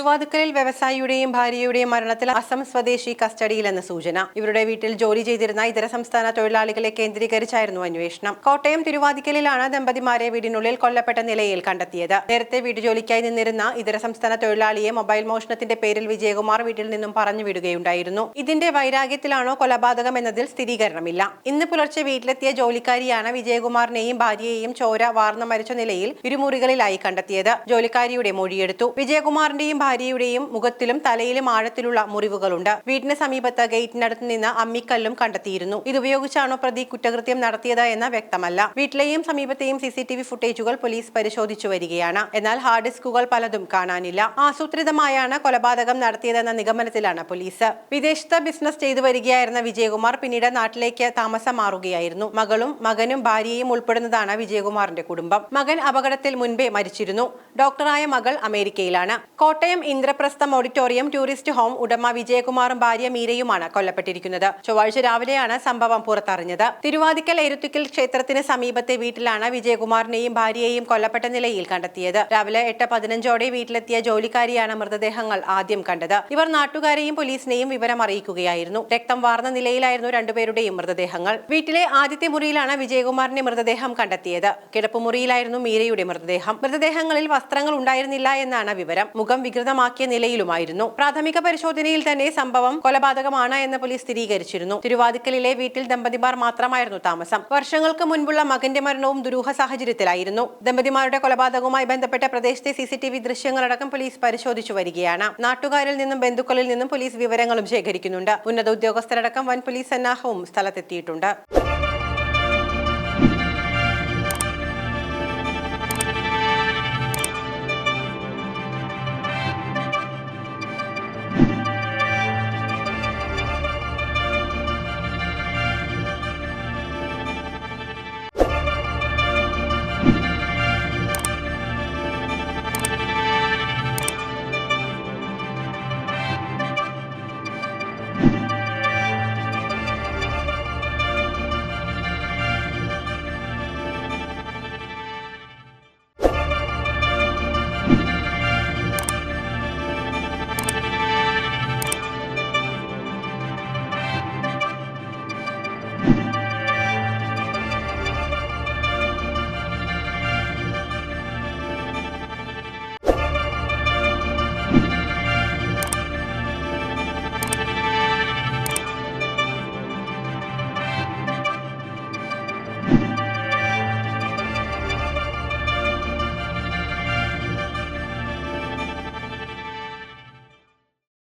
തിരുവാതുക്കലിൽ വ്യവസായിയുടെയും ഭാര്യയുടെയും മരണത്തിൽ അസം സ്വദേശി കസ്റ്റഡിയിലെന്ന് സൂചന. ഇവരുടെ വീട്ടിൽ ജോലി ചെയ്തിരുന്ന ഇതര സംസ്ഥാന തൊഴിലാളികളെ കേന്ദ്രീകരിച്ചായിരുന്നു അന്വേഷണം. കോട്ടയം തിരുവാതിക്കലിലാണ് ദമ്പതിമാരെ വീടിനുള്ളിൽ കൊല്ലപ്പെട്ട നിലയിൽ കണ്ടെത്തിയത്. നേരത്തെ വീട്ടുജോലിക്കായി നിന്നിരുന്ന ഇതര സംസ്ഥാന തൊഴിലാളിയെ മൊബൈൽ മോഷണത്തിന്റെ പേരിൽ വിജയകുമാർ വീട്ടിൽ നിന്നും പറഞ്ഞു വിടുകയുണ്ടായിരുന്നു. ഇതിന്റെ വൈരാഗ്യത്തിലാണോ കൊലപാതകം എന്നതിൽ സ്ഥിരീകരണമില്ല. ഇന്ന് പുലർച്ചെ വീട്ടിലെത്തിയ ജോലിക്കാരിയാണ് വിജയകുമാറിനെയും ഭാര്യയെയും ചോര വാർന്ന മരിച്ച നിലയിൽ ഇരുമുറികളിലായി കണ്ടെത്തിയത്. ജോലിക്കാരിയുടെ മൊഴിയെടുത്തു. വിജയകുമാറിന്റെയും ഭാര്യയുടെയും മുഖത്തിലും തലയിലും ആഴത്തിലുള്ള മുറിവുകളുണ്ട്. വീടിന് സമീപത്ത് ഗേറ്റിനടുത്ത് നിന്ന് അമ്മിക്കല്ലും കണ്ടെത്തിയിരുന്നു. ഇതുപയോഗിച്ചാണോ പ്രതി കുറ്റകൃത്യം നടത്തിയത് എന്ന് വ്യക്തമല്ല. വീട്ടിലെയും സമീപത്തെയും സിസിടിവി ഫുട്ടേജുകൾ പോലീസ് പരിശോധിച്ചു വരികയാണ്. എന്നാൽ ഹാർഡ് ഡിസ്കുകൾ പലതും കാണാനില്ല. ആസൂത്രിതമായാണ് കൊലപാതകം നടത്തിയതെന്ന നിഗമനത്തിലാണ് പോലീസ്. വിദേശത്ത് ബിസിനസ് ചെയ്തു വരികയായിരുന്ന വിജയകുമാർ പിന്നീട് നാട്ടിലേക്ക് താമസം മാറുകയായിരുന്നു മകളും മകനും ഭാര്യയും ഉൾപ്പെടുന്നതാണ് വിജയകുമാറിന്റെ കുടുംബം. മകൻ അപകടത്തിൽ മുൻപേ മരിച്ചിരുന്നു. ഡോക്ടറായ മകൾ അമേരിക്കയിലാണ്. Kottayam Indraprastham auditorium tourist home ഉടമ വിജയകുമാറും ഭാര്യ മീരയുമാണ് കൊല്ലപ്പെട്ടിരിക്കുന്നത്. ചൊവ്വാഴ്ച രാവിലെയാണ് സംഭവം പുറത്തറിഞ്ഞത്. തിരുവാതിക്കൽ എരുത്തുക്കൽ ക്ഷേത്രത്തിന് സമീപത്തെ വീട്ടിലാണ് വിജയകുമാറിനെയും ഭാര്യയെയും കൊല്ലപ്പെട്ട നിലയിൽ കണ്ടെത്തിയത്. രാവിലെ എട്ട് പതിനഞ്ചോടെ വീട്ടിലെത്തിയ ജോലിക്കാരിയാണ് മൃതദേഹങ്ങൾ ആദ്യം കണ്ടത്. ഇവർ നാട്ടുകാരെയും പോലീസിനെയും വിവരം അറിയിക്കുകയായിരുന്നു രക്തം വാർന്ന നിലയിലായിരുന്നു രണ്ടുപേരുടെയും മൃതദേഹങ്ങൾ. വീട്ടിലെ ആദ്യത്തെ മുറിയിലാണ് വിജയകുമാറിന്റെ മൃതദേഹം കണ്ടെത്തിയത്. കിടപ്പുമുറിയിലായിരുന്നു മീരയുടെ മൃതദേഹം. മൃതദേഹങ്ങളിൽ വസ്ത്രങ്ങൾ ഉണ്ടായിരുന്നില്ല എന്നാണ് വിവരം. മുഖം വികൃതമാക്കിയ നിലയിലുമായിരുന്നു. പ്രാഥമിക പരിശോധനയിൽ തന്നെ സംഭവം കൊലപാതകമാണ് എന്ന് പോലീസ് സ്ഥിരീകരിച്ചിരുന്നു. തിരുവാതിക്കലിലെ വീട്ടിൽ ദമ്പതിമാർ മാത്രമായിരുന്നു താമസം. വർഷങ്ങൾക്ക് മുൻപുള്ള മകന്റെ മരണവും ദുരൂഹ സാഹചര്യത്തിലായിരുന്നു. ദമ്പതിമാരുടെ കൊലപാതകവുമായി ബന്ധപ്പെട്ട പ്രദേശത്തെ സി സി ടി വി ദൃശ്യങ്ങളടക്കം പോലീസ് പരിശോധിച്ചു വരികയാണ്. നാട്ടുകാരിൽ നിന്നും ബന്ധുക്കളിൽ നിന്നും പോലീസ് വിവരങ്ങളും ശേഖരിക്കുന്നുണ്ട്. ഉന്നത ഉദ്യോഗസ്ഥരടക്കം വൻ പോലീസ് സന്നാഹവും സ്ഥലത്തെത്തിയിട്ടുണ്ട്.